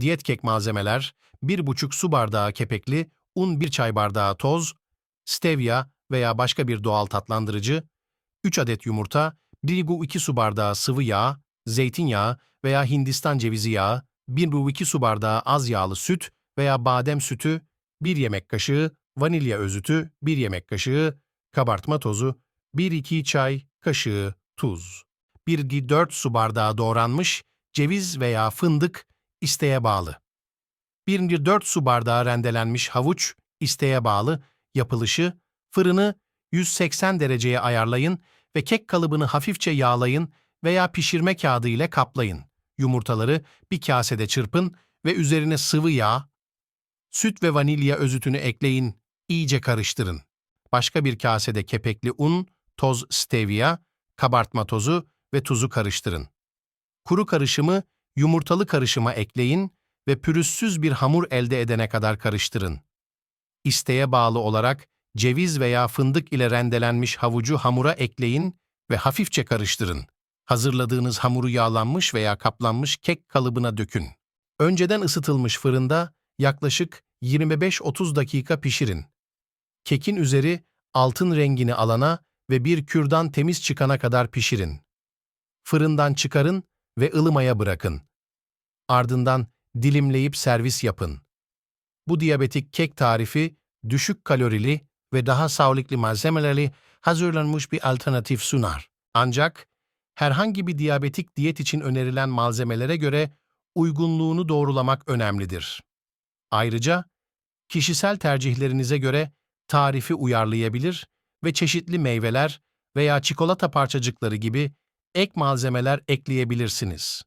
Diyet kek malzemeler 1,5 su bardağı kepekli, un 1 çay bardağı toz, stevia veya başka bir doğal tatlandırıcı, 3 adet yumurta, 1,2 su bardağı sıvı yağ, zeytinyağı veya Hindistan cevizi yağı, 1,2 su bardağı az yağlı süt veya badem sütü, 1 yemek kaşığı, vanilya özütü, 1 yemek kaşığı, kabartma tozu, 1-2 çay kaşığı tuz. 1-4 su bardağı doğranmış ceviz veya fındık isteğe bağlı. 1-4 su bardağı rendelenmiş havuç isteğe bağlı. Yapılışı fırını 180 dereceye ayarlayın ve kek kalıbını hafifçe yağlayın veya pişirme kağıdı ile kaplayın. Yumurtaları bir kasede çırpın ve üzerine sıvı yağ, süt ve vanilya özütünü ekleyin, iyice karıştırın. Başka bir kasede kepekli un, toz stevia, kabartma tozu ve tuzu karıştırın. Kuru karışımı yumurtalı karışıma ekleyin ve pürüzsüz bir hamur elde edene kadar karıştırın. İsteğe bağlı olarak ceviz veya fındık ile rendelenmiş havucu hamura ekleyin ve hafifçe karıştırın. Hazırladığınız hamuru yağlanmış veya kaplanmış kek kalıbına dökün. Önceden ısıtılmış fırında yaklaşık 25-30 dakika pişirin. Kekin üzeri altın rengini alana ve bir kürdan temiz çıkana kadar pişirin. Fırından çıkarın ve ılımaya bırakın. Ardından dilimleyip servis yapın. Bu diyabetik kek tarifi düşük kalorili ve daha sağlıklı malzemelerle hazırlanmış bir alternatif sunar. Ancak herhangi bir diyabetik diyet için önerilen malzemelere göre uygunluğunu doğrulamak önemlidir. Ayrıca kişisel tercihlerinize göre tarifi uyarlayabilir ve çeşitli meyveler veya çikolata parçacıkları gibi ek malzemeler ekleyebilirsiniz.